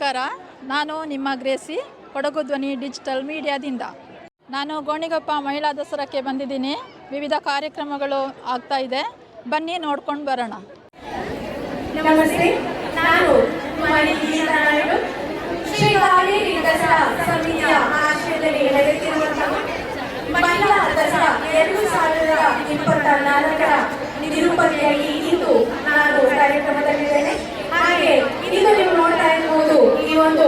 ನಮಸ್ಕಾರ. ನಾನು ನಿಮ್ಮ ಗ್ರೇಸಿ, ಕೊಡಗು ಧ್ವನಿ ಡಿಜಿಟಲ್ ಮೀಡಿಯಾದಿಂದ. ನಾನು ಗೋಣಿಗೊಪ್ಪ ಮಹಿಳಾ ದಸರಾಕ್ಕೆ ಬಂದಿದ್ದೀನಿ. ವಿವಿಧ ಕಾರ್ಯಕ್ರಮಗಳು ಆಗ್ತಾ ಇದೆ. ಬನ್ನಿ ನೋಡ್ಕೊಂಡು ಬರೋಣ. ನಮಸ್ತೆ. ನಾನು ಇಂದು ನಾನು ಕಾರ್ಯಕ್ರಮದಲ್ಲಿದ್ದೇನೆ. ಹಾಗೆ, ಇದು ನೀವು ನೋಡ್ತಾ ಇರಬಹುದು ಒಂದು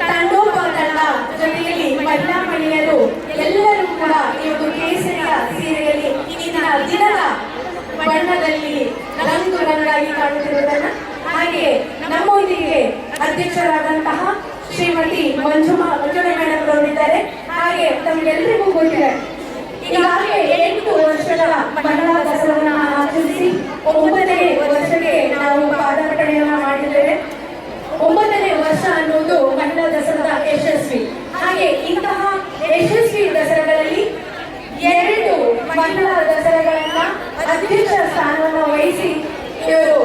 ತಂಡೋಪತಂಡ ಜೊತೆಯಲ್ಲಿ ಮಹಿಳಾ ಮಹಿಳೆಯರು ಎಲ್ಲರೂ ಕೂಡ ಈ ಒಂದು ಕೇಸರಿಯ ಸೀರೆಯಲ್ಲಿ ಇಂದಿನ ದಿನದ ಬಣ್ಣದಲ್ಲಿ ರಂಗು ರಂಗಾಗಿ ಕಾಣುತ್ತಿರುವುದನ್ನ ಹಾಗೆ ನಮ್ಮೊಂದಿಗೆ ಅಧ್ಯಕ್ಷರಾದಂತಹ ಶ್ರೀಮತಿ ಮಂಜುಮಾ ಮಂಜುಳಾ ಮೇಡಮ್ ಅವರಿದ್ದಾರೆ ಹಾಗೆ ತಮಗೆಲ್ಲರಿಗೂ ಗೊತ್ತಿದೆ ಈಗಾಗಲೇ ಎಂಟು ವರ್ಷಗಳ ಮಹಿಳಾ ದಸರನ್ನ ಆಚರಿಸಿ ಒಂಬತ್ತನೇ ವರ್ಷಕ್ಕೆ ನಾವು ಪಾದಾರ್ಪಣೆಯನ್ನ ಮಾಡಿದ್ದೇವೆ ಒಂಬತ್ತನೇ ವರ್ಷ ಅನ್ನೋದು ಮಹಿಳಾ ದಸರಾದ ಯಶಸ್ವಿ ಹಾಗೆ ಇಂತಹ ಯಶಸ್ವಿ ದಸರಾಗಳಲ್ಲಿ ಎರಡು ಮಹಿಳಾ ದಸರಾಗಳನ್ನ ಅಧ್ಯಕ್ಷ ಸ್ಥಾನವನ್ನು ವಹಿಸಿ ಇವರು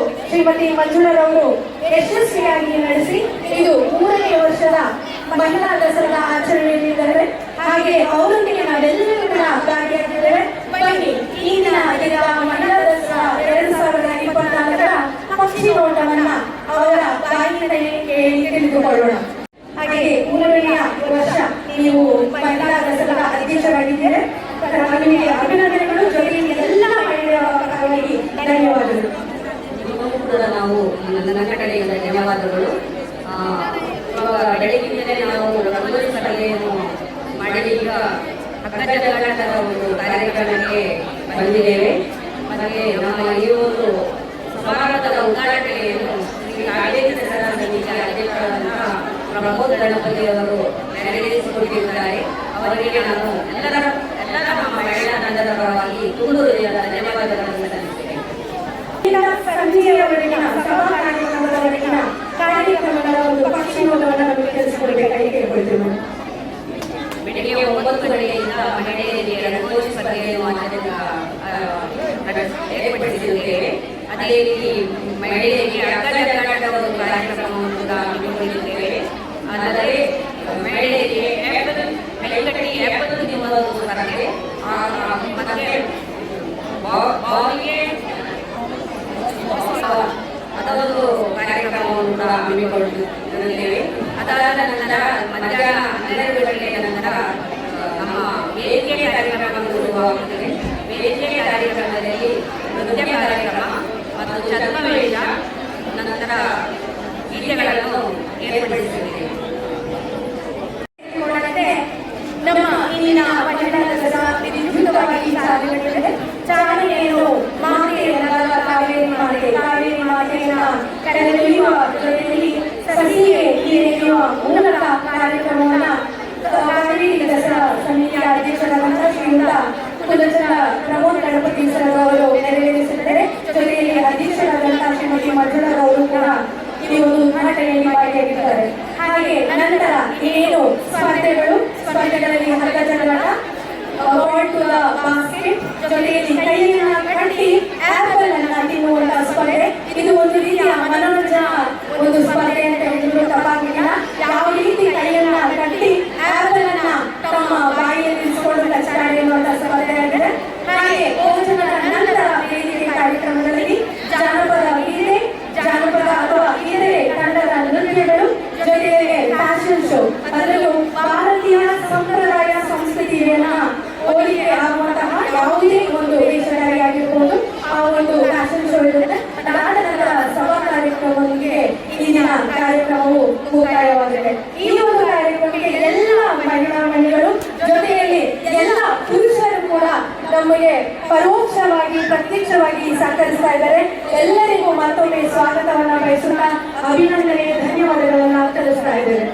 ಶ್ರೀಮತಿ ಮಂಜುಳರವರು ಯಶಸ್ವಿಯಾಗಿ ನಡೆಸಿ ಇದು ಮೂರನೇ ವರ್ಷದ ಮಹಿಳಾ ದಸರಾ ಆಚರಣೆಯಲ್ಲಿದ್ದಾರೆ ಹಾಗೆ ಅವರೊಂದಿಗೆ ನಾವೆಲ್ಲರೂ ಕೂಡ ಭಾಗಿಯಾಗಿದ್ದೇವೆ. ಬನ್ನಿ ಇಂದಿನ ದಿನದ ಮಹಿಳಾ ದಸರಾ ಎರಡು ಸಾವಿರದ ಇಪ್ಪತ್ನಾಲ್ಕರ ಪಕ್ಷಿ ನೋಟವನ್ನ ಅವರ ಬಾಯಿಯಿಂದಲೇ ಕೇಳಿ ತಿಳಿದುಕೊಳ್ಳೋಣ. ಹಾಗೆ ಮೂರನೆಯ ವರ್ಷ ನೀವು ಮಹಿಳಾ ದಸರಾ ಅಧ್ಯಕ್ಷರಾಗಿದ್ದೀರಿ. ನಿಮಗೆ ಅಭಿನಂದನೆಗಳು. ಜೊತೆಗೆ ಎಲ್ಲ ಮಹಿಳೆಯರ ಧನ್ಯವಾದಗಳು. ಕೂಡ ನಾವು ನನ್ನ ಕಡೆಯಿಂದ ಧನ್ಯವಾದಗಳು. ಬೆಳಗಿನಿಂದಲೇ ನಾವು ರಂಗೋಲಿ ಸ್ಪರ್ಧೆಯನ್ನು ಮಾಡಲಿ ಈಗ ಒಂದು ಕಾರ್ಯಕ್ರಮಕ್ಕೆ ಬಂದಿದ್ದೇವೆ. ಮತ್ತೆ ನಮ್ಮ ಈ ಒಂದು ಸಮಾರಂಭದ ಉದ್ಘಾಟನೆಯನ್ನು ಶ್ರೀ ಪ್ರಮೋದ್ ಗಣಪತಿ ಅವರು ನೆರವೇರಿಸಿಕೊಟ್ಟಿದ್ದಾರೆ. ಅವರಿಗೆ ನಾನು ಎಲ್ಲರ ಎಲ್ಲರ ಮಹಿಳಾ ತಂಡದ ಪರವಾಗಿ ತುಂಬ ಧನ್ಯವಾದಗಳನ್ನು ಕಾರ್ಯಕ್ರಮಗಳ ಒಂದು ಅದೇ ರೀತಿ ಮಹಿಳೆಯರಿಗೆ ಅಗ್ಗ ಜಗಾಟದ ಒಂದು ಕಾರ್ಯಕ್ರಮವನ್ನು ಕೂಡ ಮತ್ತೆ ಬಾ- ಬಾವಿಗೆ ಅದೊಂದು ಕಾರ್ಯಕ್ರಮವನ್ನು ಕೂಡ ಹಮ್ಮಿಕೊಳ್ಳುತ್ತಿದ್ದೇವೆ. ಅದಾದ ನಂತರ ಮಧ್ಯಾಹ್ನ ಹನ್ನೆರಡು ಗಂಟೆಯ ನಂತರ ನಮ್ಮ ವೇದಿಕೆ ಕಾರ್ಯಕ್ರಮಗಳು ಶುರುವಾಗುತ್ತದೆ ವೇದಿಕೆ ಕಾರ್ಯಕ್ರಮದಲ್ಲಿ ನೃತ್ಯ ಕಾರ್ಯಕ್ರಮ ಮತ್ತು ಚರ್ಮವೇಷ, ನಂತರ ಗೀತೆಗಳನ್ನು ಏರ್ಪಡಿಸಿದ್ದೇವೆ ನಮ್ಮ ಇಂದಿನ ಮಹಿಳಾ ದಸರಾ ವಿದ್ಯುಕ್ತವಾಗಿ ಚಾಲನೆಗೊಂಡಿದೆ ಚಾಲನೆಯನ್ನು ಮಾತೆಯನ್ನಾದ ಕಾವೇರಿ ಕಾವೇರಿ ಮಾತೆಯನ್ನ ಕರೆದೊಯ್ಯುವ ಜೊತೆಯಲ್ಲಿ ಸಸಿಗೆ ನೀರೆರೆಯುವ ಮೂಲಕ ಕಾರ್ಯಕ್ರಮವನ್ನ ಕಾವೇರಿ ದಸರಾ ಸಮಿತಿಯ ಅಧ್ಯಕ್ಷರಾದಂತಹ ಶ್ರೀಯುತ ಕುಲಚಂದ್ರ ಪ್ರಮೋದ್ ಗಣಪತಿ ಸರ್ ಅವರು ನೆರವೇರಿಸಿದ್ದಾರೆ ಜೊತೆಯಲ್ಲಿ ಅಧ್ಯಕ್ಷರಾದಂತಹ ಶ್ರೀಮತಿ ಮಂಜುಳರವರು ಕೂಡ ಈ ಒಂದು ಉದ್ಘಾಟನೆಯಲ್ಲಿ ಭಾಗಿಯಾಗಿದ್ದಾರೆ ಹಾಗೆ ನಂತರ ಏನು ಸ್ಪರ್ಧೆಗಳು ಸ್ಪರ್ಧೆಗಳಲ್ಲಿ ಹಗ್ಗ ಜಗಳಾಟ ಬಾಲ್ ಟು ದ ಬಾಸ್ಕೆಟ್ ಜೊತೆಯಲ್ಲಿ ಕೈಯನ್ನ ಕಟ್ಟಿ ಆಪಲ್ ಅನ್ನ ತಿನ್ನುವಂತಹ ಸ್ಪರ್ಧೆ ಇದು ಒಂದು ರೀತಿಯ ಮನೋರಂಜನಾ ಒಂದು ಸ್ಪರ್ಧೆ ಅಂತ ಹೇಳಿದ್ರು ತಪ್ಪಾಗಿಲ್ಲ ಯಾವ ರೀತಿ ಕೈಯನ್ನ ಕಟ್ಟಿ ಆಪಲ್ ಅನ್ನ ತಮ್ಮ ಬಾಯಿಯಲ್ಲಿ ಇರಿಸಿಕೊಂಡು ಕಚ್ಚಾಡಿ ಎನ್ನುವಂತಹ ಸ್ಪರ್ಧೆ ಆಗಿದೆ ಹಾಗೆ ಭೋಜನದ ನಂತರ ವೇದಿಕೆ ಕಾರ್ಯಕ್ರಮಗಳಲ್ಲಿ ಜಾನಪದ ಗೀತೆ ಜಾನಪದ ಅಥವಾ ಇತರೆ ತಂಡದ ನೃತ್ಯಗಳು ಜೊತೆಗೆ ಶೋ ಅದರಲ್ಲೂ ಭಾರತೀಯ ಸಂಪ್ರದಾಯ ಸಂಸ್ಕೃತಿಯನ್ನ ಹೋಲಿಕೆ ಆಗುವಂತಹ ಯಾವುದೇ ಒಂದು ವೇಷಧಾರಿ ಆಗಿರ್ಬೋದು, ಆ ಒಂದು ಫ್ಯಾಷನ್ ಶೋ ಇರುತ್ತೆ. ನಾಟಕದ ಸಭಾ ಕಾರ್ಯಕ್ರಮದೊಂದಿಗೆ ಇಂದಿನ ಕಾರ್ಯಕ್ರಮವು ಮುಕ್ತಾಯವಾಗಿದೆ. ಈ ಒಂದು ಕಾರ್ಯಕ್ರಮಕ್ಕೆ ಎಲ್ಲ ಮಹಿಳಾ ಮಹಿಳೆಗಳು ಜೊತೆಯಲ್ಲಿ ಎಲ್ಲ ಪುರುಷರು ಕೂಡ ನಮಗೆ ಪರೋಕ್ಷವಾಗಿ, ಪ್ರತ್ಯಕ್ಷವಾಗಿ ಸಹಕರಿಸ್ತಾ ಇದ್ದಾರೆ. ಎಲ್ಲರಿಗೂ ಮತ್ತೊಮ್ಮೆ ಸ್ವಾಗತವನ್ನ ಬಯಸುತ್ತಾ ಅಭಿನಂದನೆ ಧನ್ಯವಾದಗಳನ್ನ ತಿಳಿಸ್ತಾ ಇದ್ದೇವೆ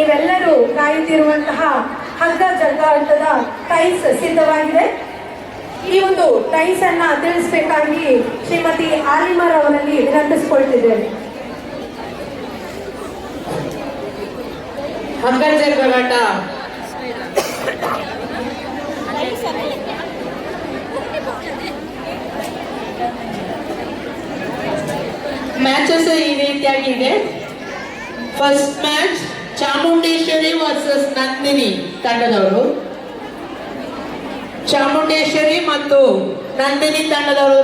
ನೀವೆಲ್ಲರೂ ಕಾಯುತ್ತಿರುವಂತಹ ಹಗ್ಗ ಜಗ್ಗಾಟದ ಟೈಲ್ಸ್ ಸಿದ್ಧವಾಗಿದೆ. ಈ ಒಂದು ಟೈಲ್ಸ್ ಅನ್ನ ತಿಳಿಸಬೇಕಾಗಿ ಶ್ರೀಮತಿ ಆಲಿಮರ್ ಅವರಲ್ಲಿ ವಿನಂತಿಸಿಕೊಳ್ತಿದ್ದೇನೆ. ಹಗ್ಗ ಜಗ್ಗಾಟ ಮ್ಯಾಚಸ್ ಈ ರೀತಿಯಾಗಿದೆ first match Chamundeshwari versus Nandini ತಂಡದವರು. ಚಾಮುಂಡೇಶ್ವರಿ ಮತ್ತು ನಂದಿನಿ ತಂಡದವರು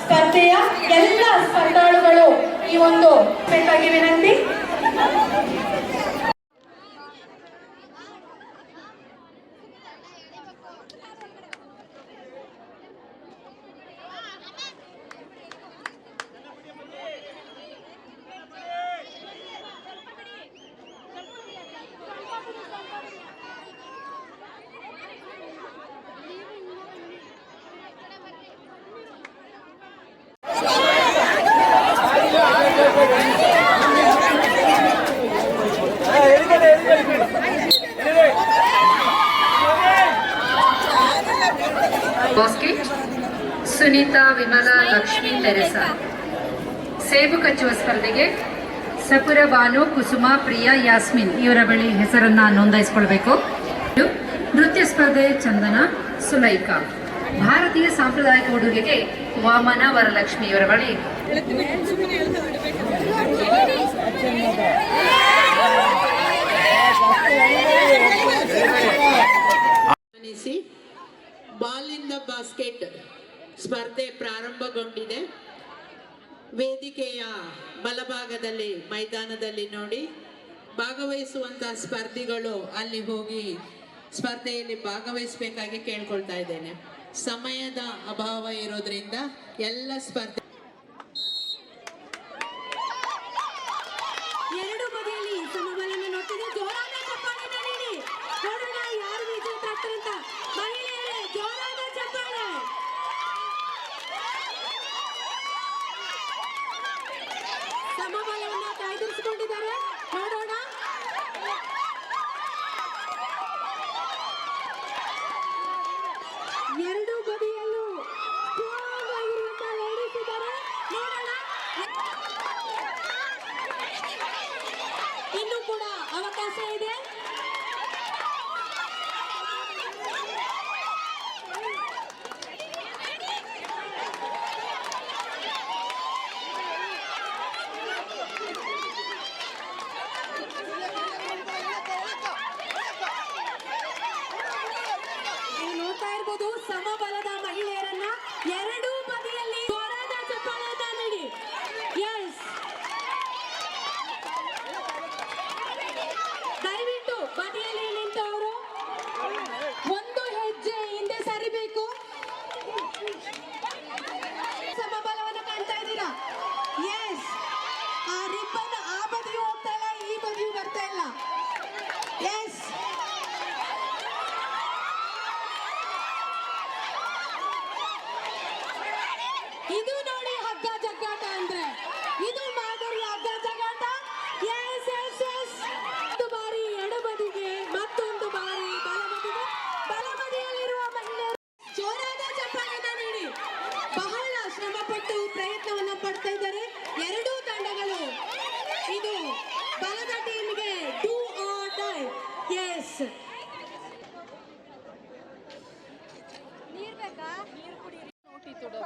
ಸ್ಪರ್ಧೆಯ ಎಲ್ಲ ಸ್ಪರ್ಧಾಳುಗಳು ಈ ಒಂದು ಬೇಕಾಗಿ ವಿನಂತಿ Thank you. Basket Sunita Vimala Lakshmi Teresa ಸೇಬು ಕಚ್ಚುವ ಸ್ಪರ್ಧೆಗೆ ಸಪುರ ಬಾನು ಕುಸುಮ ಪ್ರಿಯಾ ಯಾಸ್ಮಿನ್ ಇವರ ಬಳಿ ಹೆಸರನ್ನ ನೋಂದಾಯಿಸಿಕೊಳ್ಬೇಕು ನೃತ್ಯ ಸ್ಪರ್ಧೆ ಚಂದನ ಸುಲೈಕಾ ಭಾರತೀಯ ಸಾಂಪ್ರದಾಯಿಕ ಉಡುಗೆಗೆ ವಾಮನ ವರಲಕ್ಷ್ಮಿ ಇವರ ಬಳಿ ಬಾಲ್ ಇನ್ ದ ಬಾಸ್ಕೆಟ್ ಸ್ಪರ್ಧೆ ಪ್ರಾರಂಭಗೊಂಡಿದೆ. ವೇದಿಕೆಯ ಬಲಭಾಗದಲ್ಲಿ, ಮೈದಾನದಲ್ಲಿ ನೋಡಿ, ಭಾಗವಹಿಸುವಂತಹ ಸ್ಪರ್ಧಿಗಳು ಅಲ್ಲಿ ಹೋಗಿ ಸ್ಪರ್ಧೆಯಲ್ಲಿ ಭಾಗವಹಿಸಬೇಕಾಗಿ ಕೇಳ್ಕೊಳ್ತಾ ಇದ್ದೇನೆ. ಸಮಯದ ಅಭಾವ ಇರೋದ್ರಿಂದ ಎಲ್ಲ ಸ್ಪರ್ಧೆ ಸಮಬಲವನ್ನ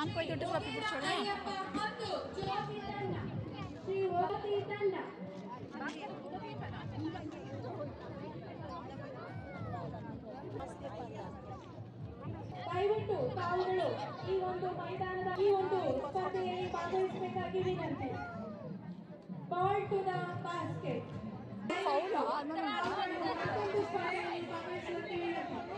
ఆమె పోయి దుడ్డు పంపించాడు ದಯವಿಟ್ಟು ತಾವುಗಳು ಈ ಒಂದು ಮೈದಾನದ ಈ ಒಂದು ಸ್ಪರ್ಧೆಯಲ್ಲಿ ಭಾಗವಹಿಸಬೇಕಾಗಿ ವಿನಂತಿ ಬಾಲ್ ಟು ದ ಬಾಸ್ಕೆಟ್ ಮತ್ತೊಂದು ಸ್ಪರ್ಧೆಯಲ್ಲಿ ಭಾಗವಹಿಸುವಂತೆ ವಿನಂತಿ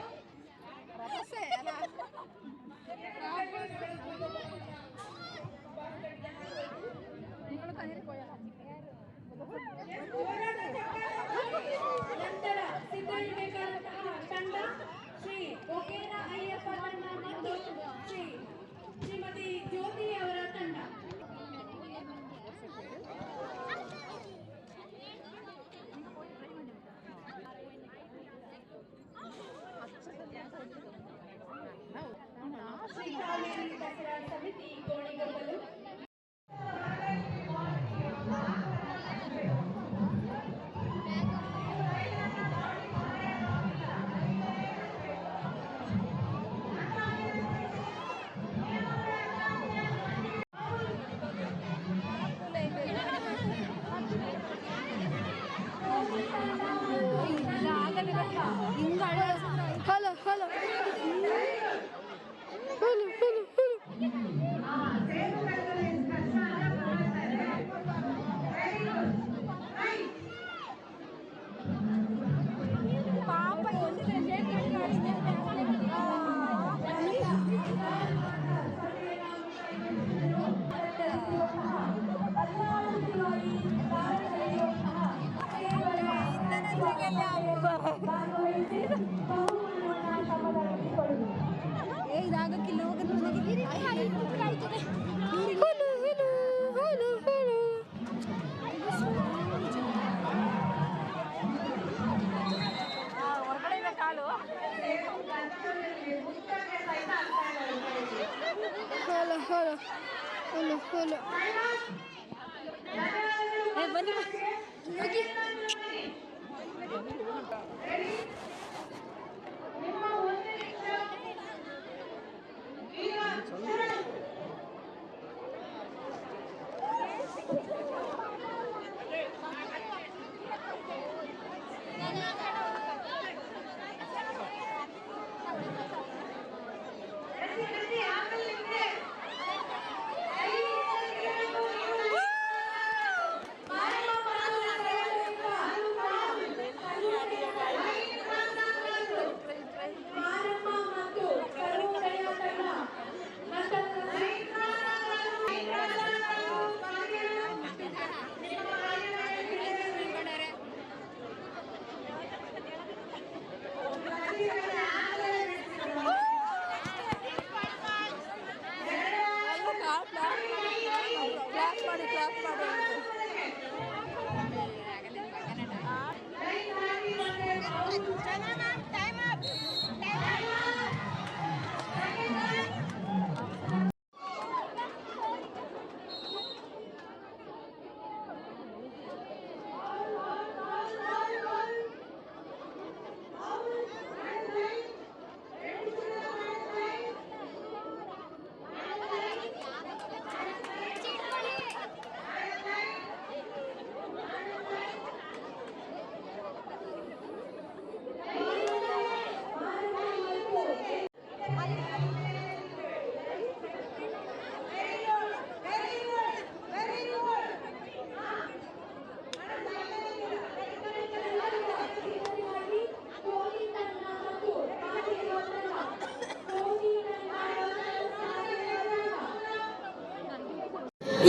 ಕೋಲು ಬನ್ನಿ. Jangan mantap.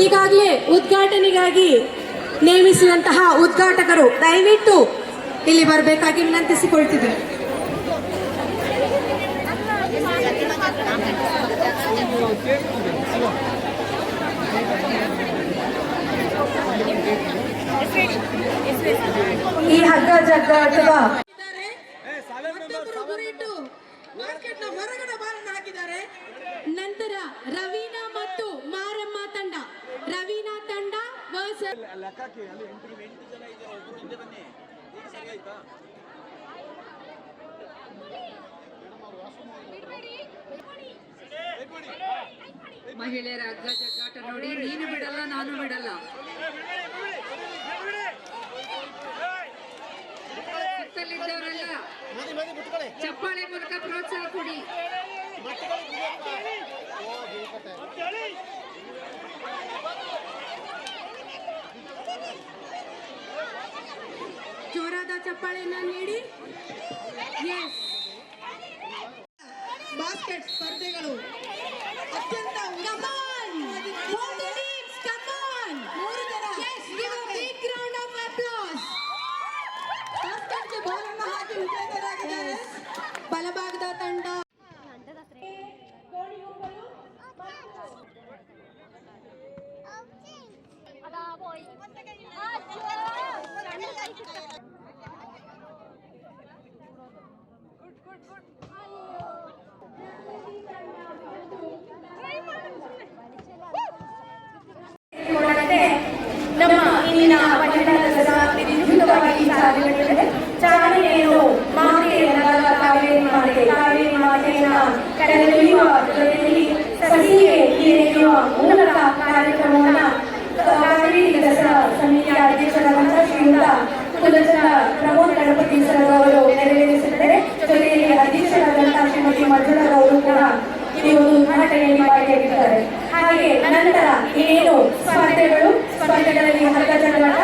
ಈಗಾಗಲೇ ಉದ್ಘಾಟನೆಗಾಗಿ ನೇಮಿಸಿದಂತಹ ಉದ್ಘಾಟಕರು ದಯವಿಟ್ಟು ಇಲ್ಲಿ ಬರಬೇಕಾಗಿ ವಿನಂತಿಸಿಕೊಳ್ತಿದ್ದೆ ಈ ಹಗ್ಗ ಜಗ್ಗಾಟದ ಮತ್ತೊಬ್ಬರು ಗುರಿಯಿಟ್ಟು ಮಾರ್ಕೆಟ್ನ ಹೊರಗಡೆ ಬಾರನ್ನ ಹಾಕಿದ್ದಾರೆ. ನಂತರ ರವೀನಾ ತಂಡ ಲೆಕ್ಕಕ್ಕೆ ಅಲ್ಲಿ ಎಂಟು ಎಂಟು ಜನ ಮಹಿಳೆಯರ ಅಗ್ಗ ಜಗ್ಗಾಟ ನೋಡಿ ನೀನು ಬಿಡಲ್ಲ ನಾನು ಬಿಡಲ್ಲ. ಸುತ್ತಲಿದ್ದವರೆಲ್ಲ ಚಪ್ಪಾಳೆ ಮೂಲಕ ಪ್ರೋತ್ಸಾಹ ಕೊಡಿ. ಹೇಳಿ ಚಪ್ಪಾಳೆಯನ್ನ ನೀಡಿ. ಎಸ್ ಬಾಸ್ಕೆಟ್ ಸ್ಪರ್ಧೆಗಳು ಅತ್ಯಂತ ಬಾಲನ್ನು ಹಾಕಿ ವಿಜೇತರಾಗಿದ್ದಾರೆ ಬಲಭಾಗದ ತಂಡ ನೋಡಂತೆ ನಮ್ಮ ಇಂದಿನ ಮಹಿಳಾ ದಸರಾ ವಿದ್ಯುಕ್ತವಾಗಿ ಚಾಲನೆಗೊಂಡಿದೆ ಚಾಲನೆಯನ್ನು ಮಾತೆಯನ್ನಾದ ಕಾವೇರಿ ಮಾತೆ ಕಾವೇರಿ ಮಾತೆಯನ್ನ ಕರೆದೊಯ್ಯುವ ಜೊತೆಯಲ್ಲಿ ಸಸಿಗೆ ನೀರೆರೆಯುವ ಮೂಲಕ ಕಾರ್ಯಕ್ರಮವನ್ನ ಕಾವೇರಿ ದಸರಾ ಸಮಿತಿಯ ಅಧ್ಯಕ್ಷರಾದಂತಹ ಶ್ರೀಯುತ ಕುಲಚಂದ ಪ್ರಮೋದ್ ಗಣಪತಿ ಸರ್ ಅವರು ನೆರವೇರಿಸಿದ್ದಾರೆ. ಜೊತೆಯಲ್ಲಿ ಅಧ್ಯಕ್ಷರಾದಂತಹ ಶ್ರೀಮತಿ ಮಂಜುಳರವರು ಕೂಡ ಈ ಒಂದು ಉದ್ಘಾಟನೆಯಲ್ಲಿ ಭಾಗಿಯಾಗಿದ್ದಾರೆ. ಹಾಗೆ ನಂತರ ಏನು ಸ್ಪರ್ಧೆಗಳು? ಸ್ಪರ್ಧೆಗಳಲ್ಲಿ ಹಗ್ಗ ಜಗಳಾಟ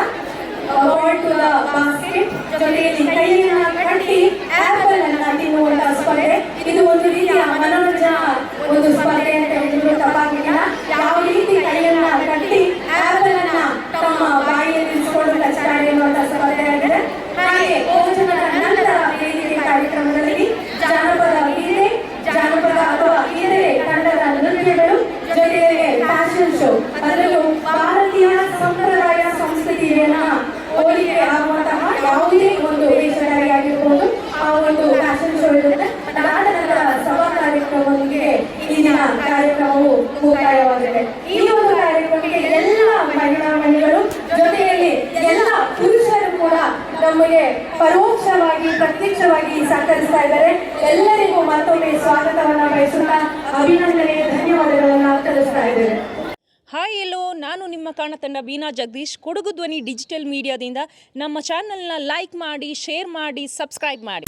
ಟು ದ ಬಾಸ್ಕೆಟ್, ಜೊತೆಯಲ್ಲಿ ಕೈಯನ್ನ ಕಟ್ಟಿ, ಆಪಲ್ ಅನ್ನ ತಿನ್ನುವಂತಹ ಸ್ಪರ್ಧೆ ಇದು ಒಂದು ರೀತಿಯ ಮನೋರಂಜನಾ ಒಂದು ಸ್ಪರ್ಧೆ ಅಂತ ಹೇಳಿದ್ರು ತಪ್ಪಾಗಿಲ್ಲ ಯಾವ ರೀತಿ ಕೈಯನ್ನ ಕಟ್ಟಿ ಆಪಲ್ ಅನ್ನ ತಮ್ಮ ಬಾಯಿಯಲ್ಲಿ ಇರಿಸಿಕೊಂಡು ಕಚ್ಚಾಡಿ ಎನ್ನುವಂತಹ ಸ್ಪರ್ಧೆ ಆಗಿದೆ ಹಾಗೆ ಭೋಜನದ ನಂತರ ವೇದಿಕೆ ಕಾರ್ಯಕ್ರಮದಲ್ಲಿ ಜಾನಪದ ಗೀತೆ ಜಾನಪದ ಅಥವಾ ಇತರೆ ತಂಡದ ನೃತ್ಯಗಳು ಜೊತೆಗೆ ಫ್ಯಾಷನ್ ಶೋ ಅದರಲ್ಲೂ ಭಾರತೀಯ ಸಂಪ್ರದಾಯ ಸಂಸ್ಕೃತಿಯನ್ನ ಹೋಲಿಕೆ ಆಗುವಂತಹ ಯಾವುದೇ ಒಂದು ವೇಷಧಾರಿ ಆಗಿರ್ಬೋದು ಆ ಒಂದು ಫ್ಯಾಷನ್ ಶೋ ಇರುತ್ತೆ ಅದಾದ ನಂತರ ಸಭಾ ಕಾರ್ಯಕ್ರಮದೊಂದಿಗೆ ಇಂದಿನ ಕಾರ್ಯಕ್ರಮವು ಮುಕ್ತಾಯವಾಗಿದೆ. ಈ ಒಂದು ಕಾರ್ಯಕ್ರಮಕ್ಕೆ ಎಲ್ಲ ಮಹಿಳಾ ಮಹಿಳೆಗಳು ಜೊತೆಯಲ್ಲಿ ಎಲ್ಲ ಪುರುಷರು ಕೂಡ ನಮಗೆ ಪರೋಕ್ಷವಾಗಿ, ಪ್ರತ್ಯಕ್ಷವಾಗಿ ಸಹಕರಿಸ್ತಾ ಇದ್ದಾರೆ. ಎಲ್ಲರಿಗೂ ಮತ್ತೊಮ್ಮೆ ಸ್ವಾಗತವನ್ನ ಬಯಸುತ್ತಾ ಅಭಿನಂದನೆ ಧನ್ಯವಾದಗಳನ್ನ ತಿಳಿಸ್ತಾ ಇದ್ದೇವೆ ಹಾಯ್ ಎಲ್ಲೋ, ನಾನು ನಿಮ್ಮ ಕಾಣತಂಡ ಬೀನಾ ಜಗದೀಶ್. ಕೊಡಗು ಧ್ವನಿ ಡಿಜಿಟಲ್ ಮೀಡಿಯಾದಿಂದ ನಮ್ಮ ಚಾನಲ್ನ ಲೈಕ್ ಮಾಡಿ, ಶೇರ್ ಮಾಡಿ, ಸಬ್ಸ್ಕ್ರೈಬ್ ಮಾಡಿ.